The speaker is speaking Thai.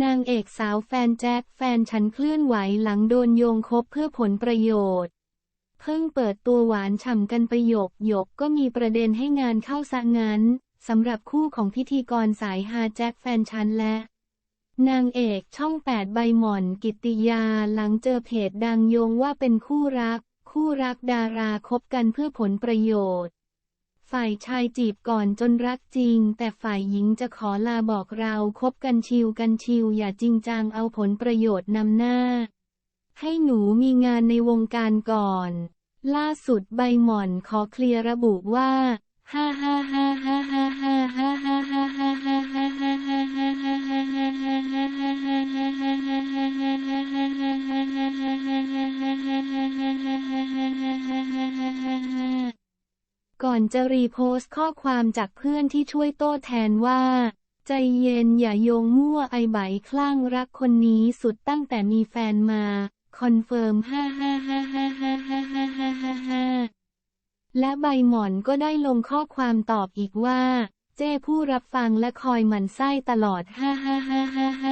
นางเอกสาวแฟนแจ็คแฟนฉันเคลื่อนไหวหลังโดนโยงคบเพื่อผลประโยชน์ เพิ่งเปิดตัวหวานฉ่ำกันไปหยกหยกก็มีประเด็นให้งานเข้าซะงั้นสำหรับคู่ของพิธีกรสายฮาแจ็คแฟนฉันและ นางเอกช่องแปดใบหม่อนกิตติยาหลังเจอเพจดังโยงว่าเป็นคู่รัก คู่รักดาราคบกันเพื่อผลประโยชน์ ฝ่ายชายจีบก่อนจนรักจริง แต่ฝ่ายหญิงจะขอลาบอกเราคบกันชิวกันชิวอย่าจริงจังเอาผลประโยชน์นำหน้า ให้หนูมีงานในวงการก่อน ล่าสุดใบหม่อนขอเคลียร์ระบุว่า ฮ่าฮ่าฮ่าฮ่าฮ่าฮ่า ก่อนจะรีโพสต์ข้อความจากเพื่อนที่ช่วยโต้แทนว่า ใจเย็นอย่าโยงมั่วไอใบคลั่งรักคนนี้สุดตั้งแต่มีแฟนมา คอนเฟิร์มฮ่าฮ่าฮ่าฮ่าฮ่าฮ่าฮ่าฮ่าฮ่าฮ่าและใบหมอนก็ได้ลงข้อความตอบอีกว่า เจ้ผู้รับฟังและคอยหมั่นไส้ตลอดฮ่าฮ่าฮ่าฮ่าฮ่า